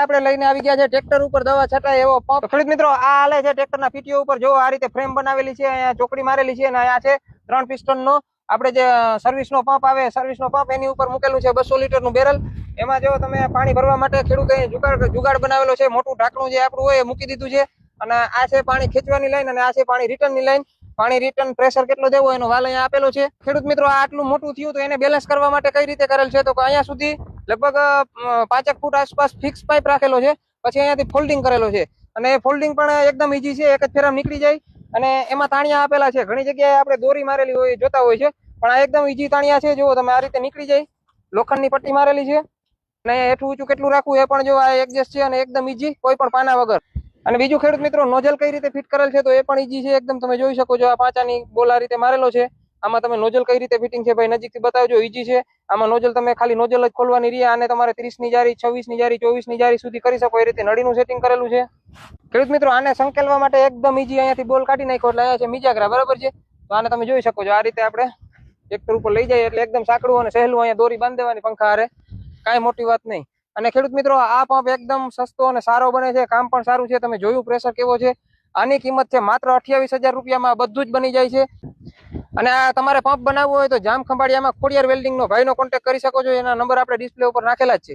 આપણે લઈને આવી ગયા છે, ટ્રેક્ટર ઉપર દવા છટાય એવો પંપ. ખેડૂત મિત્રો, આ હાલે છે ટ્રેક્ટરના ફીટીઓ ઉપર. જો આ રીતે ફ્રેમ બનાવેલી છે, અહીંયા ચોકડી મારેલી છે અને અહીંયા છે ત્રણ પિસ્ટન નો આપણે જે સર્વિસ નો પંપ આવે સર્વિસ નો પંપ એની ઉપર મૂકેલું છે બસો લીટરનું બેરલ. એમાં જો તમે પાણી ભરવા માટે ખેડૂતે જુગાડ જુગાડ બનાવેલો છે, મોટું ઢાંકણું જે આપણું હોય એ મૂકી દીધું છે. અને આ છે પાણી ખેંચવાની લાઈન અને આ છે પાણી રિટર્નની લાઈન. પાણી રિટર્ન પ્રેશર કેટલો દેવો એનો વાલ અહીંયા આપેલો છે. ખેડૂત મિત્રો આટલું મોટું થયું તો એને બેલેન્સ કરવા માટે કઈ રીતે કરેલ છે? તો અહીંયા સુધી લગભગ પાંચેક ફૂટ આસપાસ ફિક્સ પાઇપ રાખેલો છે. પછી અહીંયાથી ફોલ્ડિંગ કરેલો છે. અને ફોલ્ડિંગ પણ એકદમ ઈજી છે. એક જ ફેરામાં નીકળી જાય. અને એમાં તાણિયા આપેલા છે. ઘણી જગ્યાએ આપણે દોરી મારેલી હોય, જોતા હોય છે. પણ આ એકદમ ઈજી તાણિયા છે. જુઓ તમે, આ રીતે નીકળી જાય. લોખંડની પટ્ટી મારેલી છે. અને હેઠું ઊંચું કેટલું રાખવું એ પણ જો આ એડજસ્ટ છે અને એકદમ ઈજી કોઈ પણ પાના વગર. અને બીજું ખેડૂત મિત્રો, નોઝલ કઈ રીતે ફિટ કરેલ છે તો એ પણ ઈજી છે. એકદમ તમે જોઈ શકો છો, આ પાંચાની બોલ આ રીતે મારેલો છે. આમાં તમે નોઝલ કઈ રીતે ફિટિંગ છે ભાઈ? નજીકથી બતાવજો ઈઝી છે. આમાં નોઝલ તમે ખાલી નોઝલ જ ખોલવાની રહી અને તમારે ત્રીસની જારી, છવ્વીસની જારી, ચોવીસની જારી સુધી કરી શકો. એ રીતે નળીનું સેટિંગ કરેલું છે. ખેડૂત મિત્રો, આને સંકેલવા માટે એકદમ ઈઝી અહીંયાથી બોલ કાઢી નાખો એટલે અહીંયા છે મીજાગરા, બરાબર છે? તો આને તમે જોઈ શકો છો. આ રીતે આપણે ટ્રેક્ટર ઉપર લઈ જાય એટલે એકદમ સાંકડું અને સહેલું અહીંયા દોરી બાંધી દેવાની પંખા હારે. કાંઈ મોટી વાત નહીં. અને ખેડૂત મિત્રો, આ પંપ એકદમ સસ્તો અને સારો બને છે. કામ પણ સારું છે. તમે જોયું પ્રેશર કેવો છે? આની કિંમત છે માત્ર અઠ્યાવીસ હજાર રૂપિયામાં બધું જ બની જાય છે. અને આ તમારે પંપ બનાવવો હોય તો જામ ખંભાળિયામાં ખોડિયાર વેલ્ડિંગ નો ભાઈનો કોન્ટેક્ટ કરી શકો છો. એના નંબર આપણે ડિસ્પ્લે ઉપર નાખેલા જ છે.